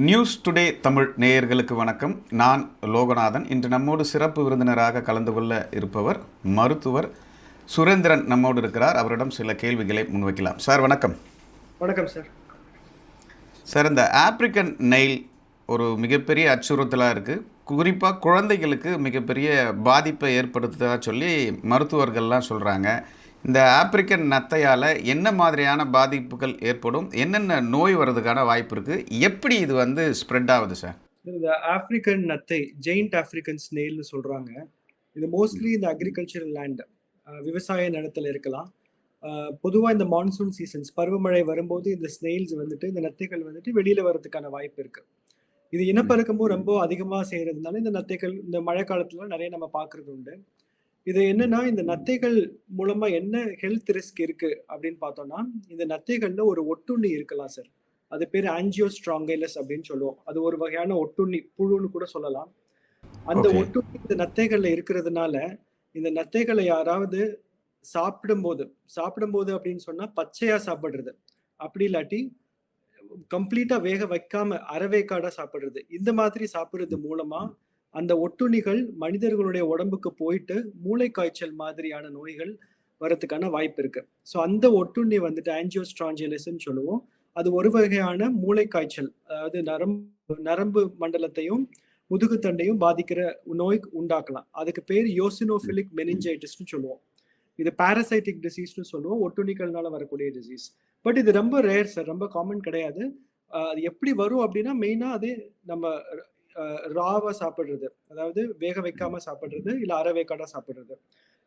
News today Tamil நேயர்களுக்கு வணக்கம். நான் லோகநாதன். இன்று நம்மோடு சிறப்பு விருந்தினராக கலந்து கொள்ள இருப்பவர் மருத்துவர் சுரேந்திரன் நம்மோடு இருக்கிறார். அவரிடம் சில கேள்விகளை முன்வைக்கலாம். சார் வணக்கம். வணக்கம் சார். சார் இந்த ஆப்பிரிக்கன் நெயில் ஒரு மிகப்பெரிய அச்சுறுத்தலாக இருக்குது குறிப்பாக குழந்தைகளுக்கு மிகப்பெரிய பாதிப்பை ஏற்படுத்துதா சொல்லி மருத்துவர்கள்லாம் சொல்கிறாங்க இந்த ஆப்பிரிக்கன் நத்தையால் என்ன மாதிரியான பாதிப்புகள் ஏற்படும்? என்னென்ன நோய் வர்றதுக்கான வாய்ப்பு இருக்குது எப்படி இது வந்து ஸ்ப்ரெட் ஆகுது சார் இந்த ஆப்பிரிக்கன் நத்தை ஜெயிண்ட் ஆப்பிரிக்கன் ஸ்னெயில்னு சொல்கிறாங்க இது மோஸ்ட்லி இந்த அக்ரிகல்ச்சரல் லேண்ட் விவசாய நிலத்தில் இருக்கலாம். பொதுவாக இந்த மான்சூன் சீசன்ஸ் பருவமழை வரும்போது இந்த ஸ்னெயில்ஸ் வந்துட்டு இந்த நத்தைகள் வந்துட்டு வெளியில் வர்றதுக்கான வாய்ப்பு இருக்குது இது இனப்பெருக்கமும் ரொம்ப அதிகமாக செய்கிறதுனால இந்த நத்தைகள் இந்த மழை காலத்துல நிறைய நம்ம பார்க்குறது உண்டு. இது என்னன்னா இந்த நத்தைகள் மூலமா என்ன ஹெல்த் ரிஸ்க் இருக்கு அப்படின்னு பார்த்தோம்னா இந்த நத்தைகள்ல ஒரு ஒட்டுண்ணி இருக்கலாம் சார் அது பேர் ஆன்ஜியோஸ்ட்ராங்கைலஸ் அப்படின்னு சொல்லுவோம். அது ஒரு வகையான ஒட்டுண்ணி புழுன்னு கூட சொல்லலாம். அந்த. ஒட்டுண்ணி இந்த நத்தைகள்ல இருக்கிறதுனால இந்த நத்தைகளை யாராவது சாப்பிடும்போது சாப்பிடும்போது அப்படின்னு சொன்னா பச்சையா சாப்பிடுறது. அப்படி இல்லாட்டி கம்ப்ளீட்டா வேக வைக்காம அறவேக்காடா சாப்பிடுறது. இந்த மாதிரி சாப்பிடுறது மூலமா அந்த ஒட்டுண்ணிகள் மனிதர்களுடைய உடம்புக்கு போயிட்டு மூளை காய்ச்சல் மாதிரியான நோய்கள் வரதுக்கான வாய்ப்பு இருக்கு. ஸோ அந்த ஒட்டுண்ணி வந்துட்டு ஆன்ஜியோஸ்ட்ராஞ்சலிஸ்ன்னு சொல்லுவோம். அது ஒரு வகையான மூளை காய்ச்சல் அதாவது நரம்பு நரம்பு மண்டலத்தையும் முதுகுத்தண்டையும் பாதிக்கிற நோய் உண்டாக்கலாம். அதுக்கு பேர் யோசினோஃபிலிக் மெனிஞ்சைட்டிஸ்னு சொல்லுவோம். இது பாரசைட்டிக் டிசீஸ்னு சொல்லுவோம். ஒட்டுண்ணிகள்னால வரக்கூடிய டிசீஸ் பட் இது ரொம்ப ரேர் சார் ரொம்ப காமன் கிடையாது. அது எப்படி வரும் அப்படின்னா மெயினா அது நம்ம ராவா சாப்பிடுறது. அதாவது வேக வைக்காம சாப்பிடுறது இல்ல அரை வேக்காடா சாப்பிடுறது.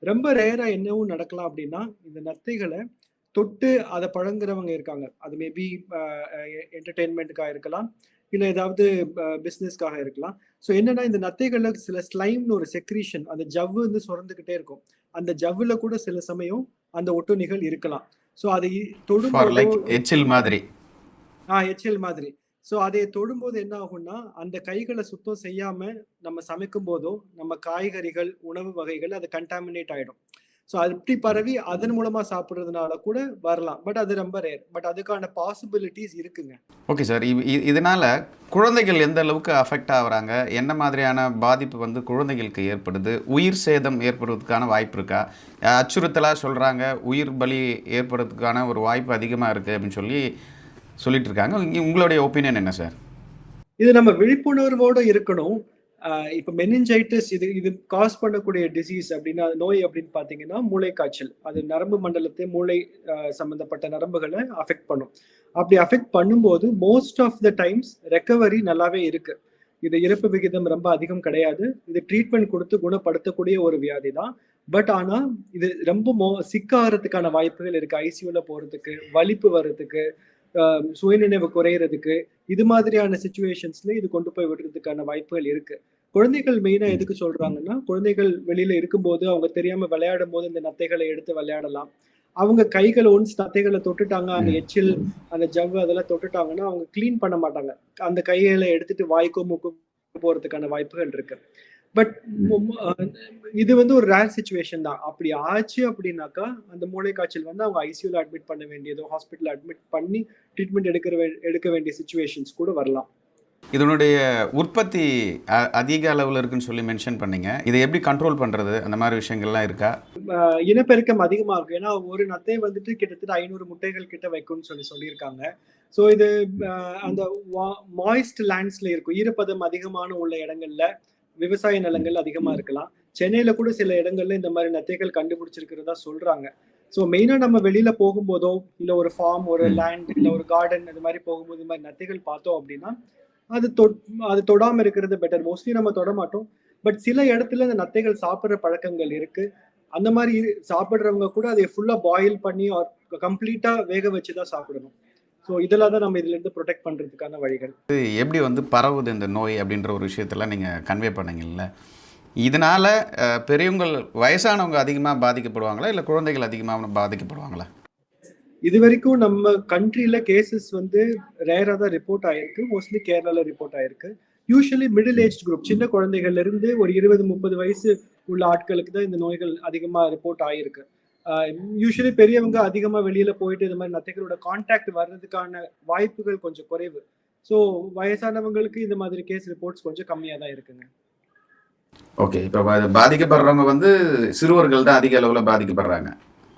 ரொம்ப ரேரா என்னவும் நடக்கலாம் அப்படின்னா இந்த நத்தைகளை தொட்டு அதை பழங்குறவங்க இருக்காங்க. அது மேபி என்டர்டெயின்மெண்ட்டுக்காக இருக்கலாம் இல்லை ஏதாவது பிஸ்னஸ்க்காக இருக்கலாம். ஸோ என்னன்னா இந்த நத்தைகள்ல சில ஸ்லைம்னு ஒரு செக்ரீஷன் அந்த ஜவ்வு வந்து சுரந்துக்கிட்டே இருக்கும். அந்த ஜவ்வுல கூட சில சமயம் அந்த ஒட்டுண்ணிகள் இருக்கலாம். ஸோ அதை தொடும்போது எச்சில் மாதிரி. ஆ எச்எல் மாதிரி. ஸோ அதை தொடும்போது என்ன ஆகும்னா அந்த கைகளை சுத்தம் செய்யாம நம்ம சமைக்கும் போதோ நம்ம காய்கறிகள் உணவு வகைகள் அது கண்டாமினேட் ஆயிடும். ஸோ அது பரவி அதன் மூலமா சாப்பிட்றதுனால கூட வரலாம். பட் அது ரொம்ப ரேர் பட் அதுக்கான பாசிபிலிட்டிஸ் இருக்குங்க. ஓகே சார் இதனால் குழந்தைகள் எந்த அளவுக்கு அஃபெக்ட் ஆகுறாங்க? என்ன மாதிரியான பாதிப்பு வந்து குழந்தைகளுக்கு ஏற்படுது? உயிர் சேதம் ஏற்படுறதுக்கான வாய்ப்பு இருக்கா? அச்சுறுத்தலாக சொல்கிறாங்க உயிர் பலி ஏற்படுறதுக்கான ஒரு வாய்ப்பு அதிகமாக இருக்குது அப்படின்னு சொல்லி சொல்லிட்டு இருக்காங்க இங்கே உங்களுடைய ஒப்பீனியன் என்ன சார் இது நம்ம விழிப்புணர்வோடு இருக்கணும். இப்போ மெனிஞ்சைட்டிஸ் இது இது காஸ் பண்ணக்கூடிய டிசீஸ் அப்படின்னா நோய் அப்படின்னு பார்த்தீங்கன்னா மூளை காய்ச்சல் அது நரம்பு மண்டலத்தை மூளை சம்மந்தப்பட்ட நரம்புகளை அஃபெக்ட் பண்ணும். அப்படி அஃபெக்ட் பண்ணும்போது most of the times recovery நல்லாவே இருக்கு. இது இறப்பு விகிதம் ரொம்ப அதிகம் கிடையாது. இது ட்ரீட்மெண்ட் கொடுத்து குணப்படுத்தக்கூடிய ஒரு வியாதி தான். பட் ஆனா இது ரொம்ப மோ சிக்காகிறதுக்கான வாய்ப்புகள் இருக்கு. ஐசியூல போறதுக்கு வலிப்பு வர்றதுக்கு சுயநினைவு குறையிறதுக்கு இது மாதிரியான சுச்சுவேஷன்ஸ்ல இது கொண்டு போய் விடுறதுக்கான வாய்ப்புகள் இருக்கு. குழந்தைகள் மெயினா எதுக்கு சொல்றாங்கன்னா குழந்தைகள் வெளியில இருக்கும்போது அவங்க தெரியாம விளையாடும் போது இந்த நத்தைகளை எடுத்து விளையாடலாம். அவங்க கைகளை ஒன்ஸ் நத்தைகளை தொட்டுட்டாங்க அந்த எச்சில் அந்த ஜவ்வு அதெல்லாம் தொட்டுட்டாங்கன்னா அவங்க க்ளீன் பண்ண மாட்டாங்க. அந்த கைகளை எடுத்துட்டு வாய்க்கோ மூக்கோ போறதுக்கான வாய்ப்புகள் இருக்கு. பட் இது வந்து ஒரு ரேர் சுச்சுவேஷன் தான். அப்படி ஆச்சு அப்படின்னாக்கா அந்த மூளை காய்ச்சல் வந்து அவங்க ஐசியூல அட்மிட் பண்ண வேண்டியதோ ஹாஸ்பிட்டல் அட்மிட் பண்ணி ட்ரீட்மெண்ட் எடுக்கிற எடுக்க வேண்டிய சுச்சுவேஷன்ஸ் கூட வரலாம். இதனுடைய உற்பத்தி அதிக அளவில் இருக்குன்னு சொல்லி மென்ஷன் பண்ணீங்க. இதை எப்படி கண்ட்ரோல் பண்ணுறது அந்த மாதிரி விஷயங்கள்லாம் இருக்கா? இனப்பெருக்கம் அதிகமா இருக்கும். ஏன்னா ஒரு நத்தை வந்துட்டு கிட்டத்தட்ட ஐநூறு முட்டைகள் கிட்ட வைக்கும்னு சொல்லி சொல்லியிருக்காங்க. ஸோ இது அந்த மாய்ஸ்ட் லேண்ட்ஸ்ல இருக்கும். ஈரப்பதம் அதிகமான உள்ள இடங்கள்ல விவசாய நிலங்கள் அதிகமா இருக்கலாம். சென்னையில கூட சில இடங்கள்ல இந்த மாதிரி நத்தைகள் கண்டுபிடிச்சிருக்கிறதா சொல்றாங்க. ஸோ மெயினா நம்ம வெளியில போகும்போதோ இல்ல ஒரு ஃபார்ம் ஒரு. லேண்ட் இல்ல ஒரு கார்டன் இது மாதிரி போகும்போது இந்த மாதிரி நத்தைகள் பார்த்தோம் அப்படின்னா அது தொட் அது தொடாம இருக்கிறது பெட்டர் மோஸ்ட்லி நம்ம தொட மாட்டோம். பட் சில இடத்துல இந்த நத்தைகள் சாப்பிடுற பழக்கங்கள் இருக்கு. அந்த மாதிரி சாப்பிடுறவங்க கூட அதை ஃபுல்லா பாயில் பண்ணி கம்ப்ளீட்டா வேக வச்சு தான் சாப்பிடணும். ஸோ இதெல்லாம் தான் நம்ம இதுல இருந்து ப்ரொடெக்ட் பண்றதுக்கான வழிகள். இது எப்படி வந்து பரவுது இந்த நோய் அப்படின்ற ஒரு விஷயத்தெல்லாம் நீங்கள் கன்வே பண்ணீங்கல்ல? இதனால் பெரியவங்கள் வயசானவங்க அதிகமாக பாதிக்கப்படுவாங்களா? இல்லை குழந்தைகள் அதிகமாக பாதிக்கப்படுவாங்களா? இது வரைக்கும் நம்ம கண்ட்ரில கேசஸ் வந்து ரேரா தான் ரிப்போர்ட் ஆயிருக்கு. மோஸ்ட்லி கேரளால ரிப்போர்ட் ஆயிருக்கு. யூஸ்வலி மிடில் ஏஜ் குரூப் சின்ன குழந்தைகள்ல இருந்து ஒரு இருபது முப்பது வயசு உள்ள ஆட்களுக்கு தான் இந்த நோய்கள் அதிகமா ரிப்போர்ட் ஆயிருக்கு. யூஸ்வலி பெரியவங்க அதிகமா வெளியில போயிட்டு இந்த மாதிரி நத்தைகளோட கான்டாக்ட் வர்றதுக்கான வாய்ப்புகள் கொஞ்சம் குறைவு. ஸோ வயசானவங்களுக்கு இந்த மாதிரி கேஸ் ரிப்போர்ட்ஸ் கொஞ்சம் கம்மியாக தான் இருக்குங்க. ஓகே இப்போ பாதிக்கப்படுறவங்க வந்து சிறுவர்கள் தான் அதிக அளவில் பாதிக்கப்படுறாங்க.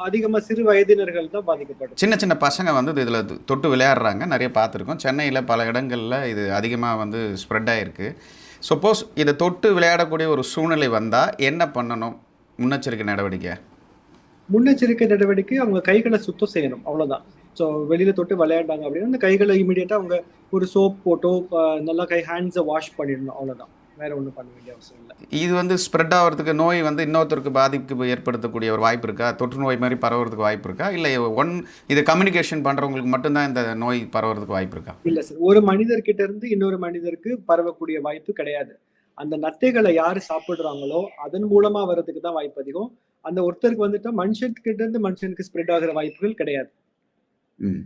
அதிகமாக சிறு வயதினர்கள் தான் பாதிக்கப்படுது சின்ன சின்ன பசங்க வந்து இதில் தொட்டு விளையாடுறாங்க நிறைய பார்த்துருக்கோம். சென்னையில் பல இடங்களில் இது அதிகமாக வந்து ஸ்ப்ரெட் ஆகிருக்கு சப்போஸ் இதை தொட்டு விளையாடக்கூடிய ஒரு சூழ்நிலை வந்தால் என்ன பண்ணணும்? முன்னெச்சரிக்கை நடவடிக்கை. முன்னெச்சரிக்கை நடவடிக்கை அவங்க கைகளை சுத்தம் செய்யணும் அவ்வளவுதான். ஸோ வெளியில தொட்டு விளையாண்டாங்க அப்படின்னா அந்த கைகளை இமீடியட்டா அவங்க ஒரு சோப் போட்டோ நல்லா கை ஹேண்ட்ஸை வாஷ் பண்ணிடணும் அவ்வளவுதான். வேற ஒன்றும் பண்ண வேண்டிய அவசியம் இல்லை. இது வந்து ஸ்ப்ரெட் ஆகிறதுக்கு நோய் வந்து இன்னொருத்தருக்கு பாதிப்பு ஏற்படுத்தக்கூடிய ஒரு வாய்ப்பு இருக்கா? தொற்று நோய் மாதிரி பரவுறதுக்கு வாய்ப்பு இருக்கா? இல்லை ஒன் இதை கம்யூனிகேஷன் பண்ணுறவங்களுக்கு மட்டும்தான் இந்த நோய் பரவுறதுக்கு வாய்ப்பு இருக்கா? இல்ல சார் ஒரு மனிதர்கிட்ட இருந்து இன்னொரு மனிதருக்கு பரவக்கூடிய வாய்ப்பு கிடையாது. அந்த நத்தைகளை யாரு சாப்பிடுறாங்களோ அதன் மூலமா வர்றதுக்கு தான் வாய்ப்பு அதிகம். அந்த ஒருத்தருக்கு வந்துட்டா மனுஷன்கிட்ட இருந்து மனுஷனுக்கு ஸ்ப்ரெட் ஆகிற வாய்ப்புகள் கிடையாது. ம்.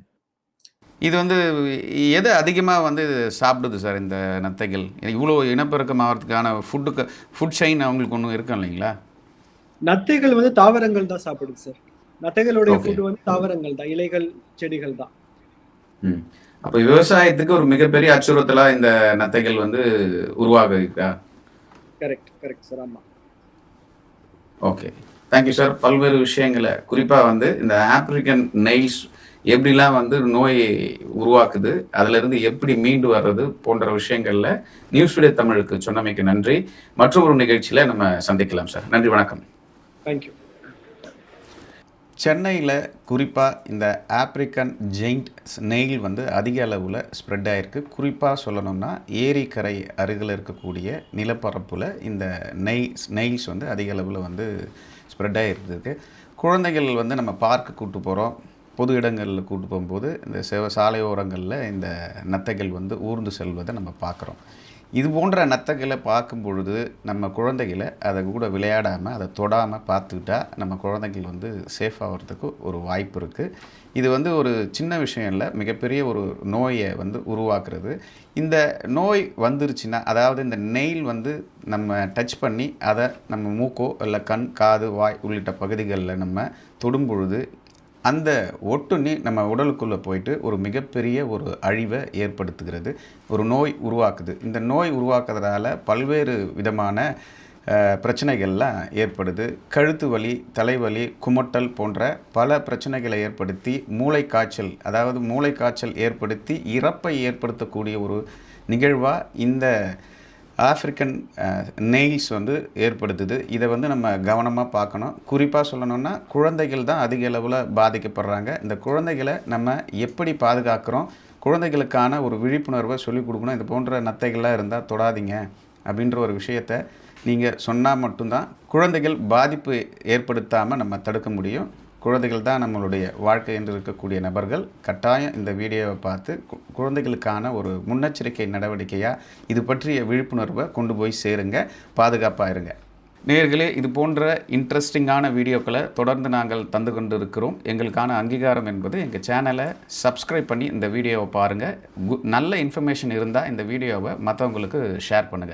இது வந்து எது அதிகமாக வந்து சாப்பிடுது சார் இந்த நத்தைகள்? இவ்வளோ இனப்பெருக்கம் ஆகிறதுக்கான ஃபுட்டுக்கு ஃபுட் செயின் அவங்களுக்கு ஒன்றும் இருக்கும் இல்லைங்களா? நத்தைகள் வந்து தாவரங்கள் தான் சாப்பிடுது சார். நத்தைகளுடைய. ஃபுட் வந்து தாவரங்கள் தான் இலைகள் செடிகள் தான். ம். அப்போ விவசாயத்துக்கு ஒரு மிகப்பெரிய அச்சுறுத்தலாக இந்த நத்தைகள் வந்து உருவாக இருக்கா? கரெக்ட் கரெக்ட் சார் ஆமா. ஓகே தேங்க்யூ சார் பல்வேறு விஷயங்களை குறிப்பாக வந்து இந்த ஆப்பிரிக்கன் நெயில்ஸ் எப்படிலாம் வந்து நோயை உருவாக்குது அதிலிருந்து எப்படி மீண்டு வர்றது போன்ற விஷயங்களில் நியூஸ் டுடே தமிழுக்கு சொன்னமைக்கு நன்றி. மற்றும் ஒரு நிகழ்ச்சியில் நம்ம சந்திக்கலாம் சார் நன்றி வணக்கம். தேங்க்யூ சென்னையில் குறிப்பாக இந்த ஆப்ரிக்கன் ஜெயிண்ட் நெயில் வந்து அதிக அளவில் ஸ்ப்ரெட் ஆகிருக்கு குறிப்பாக சொல்லணும்னா ஏரிக்கரை அருகில் இருக்கக்கூடிய நிலப்பரப்பில் இந்த நெய் நெயில்ஸ் வந்து அதிக அளவில் வந்து ஸ்ப்ரெட் ஆகிருக்கு குழந்தைகள் வந்து நம்ம பார்க்கு கூட்டு போகிறோம் பொது இடங்களில் கூட்டு போகும்போது இந்த செவ சாலையோரங்களில் இந்த நத்தைகள் வந்து ஊர்ந்து செல்வதை நம்ம பார்க்குறோம். இது போன்ற நத்தைகளை பார்க்கும் பொழுது நம்ம குழந்தைகளை அதை கூட விளையாடாமல் அதை தொடாமல் பார்த்துக்கிட்டா நம்ம குழந்தைகள் வந்து சேஃப் ஆகிறதுக்கு ஒரு வாய்ப்பு இருக்குது இது வந்து ஒரு சின்ன விஷயம் இல்லை மிகப்பெரிய ஒரு நோயை வந்து உருவாக்குறது. இந்த நோய் வந்துருச்சுன்னா அதாவது இந்த நெயில் வந்து நம்ம டச் பண்ணி அதை நம்ம மூக்கோ இல்லை கண் காது வாய் உள்ளிட்ட பகுதிகளில் நம்ம தொடும் பொழுது அந்த ஒட்டுண்ணி நம்ம உடலுக்குள்ளே போயிட்டு ஒரு மிகப்பெரிய ஒரு அழிவை ஏற்படுத்துகிறது ஒரு நோய் உருவாக்குது. இந்த நோய் உருவாக்குறதால பல்வேறு விதமான பிரச்சனைகள்லாம் ஏற்படுது. கழுத்து வலி தலைவலி குமட்டல் போன்ற பல பிரச்சனைகளை ஏற்படுத்தி மூளை காய்ச்சல் அதாவது மூளை காய்ச்சல் ஏற்படுத்தி இறப்பை ஏற்படுத்தக்கூடிய ஒரு நிகழ்வாக இந்த ஆஃப்ரிக்கன் நெயில்ஸ் uh, வந்து ஏற்படுத்துது. இதை வந்து நம்ம கவனமாக பார்க்கணும். குறிப்பாக சொல்லணும்னா குழந்தைகள் தான் அதிக அளவில் பாதிக்கப்படுறாங்க. இந்த குழந்தைகளை நம்ம எப்படி பாதுகாக்கிறோம்? குழந்தைகளுக்கான ஒரு விழிப்புணர்வை சொல்லிக் கொடுக்கணும். இது போன்ற நத்தைகள்லாம் இருந்தால் தொடாதீங்க அப்படின்ற ஒரு விஷயத்தை நீங்கள் சொன்னால் மட்டும்தான் குழந்தைகள் பாதிப்பு ஏற்படுத்தாமல் நம்ம தடுக்க முடியும். குழந்தைகள் தான் நம்மளுடைய வாழ்க்கை என்று இருக்கக்கூடிய நபர்கள். கட்டாயம் இந்த வீடியோவை பார்த்து குழந்தைகளுக்கான ஒரு முன்னெச்சரிக்கை நடவடிக்கையாக இது பற்றிய விழிப்புணர்வை கொண்டு போய் சேருங்க பாதுகாப்பாக இருங்க நேர்களே இது போன்ற இன்ட்ரெஸ்டிங்கான வீடியோக்களை தொடர்ந்து நாங்கள் தந்து கொண்டு இருக்கிறோம் எங்களுக்கான அங்கீகாரம் என்பது எங்கள் சேனலை சப்ஸ்கிரைப் பண்ணி இந்த வீடியோவை பாருங்கள் நல்ல இன்ஃபர்மேஷன் இருந்தால் இந்த வீடியோவை மற்றவங்களுக்கு ஷேர் பண்ணுங்கள்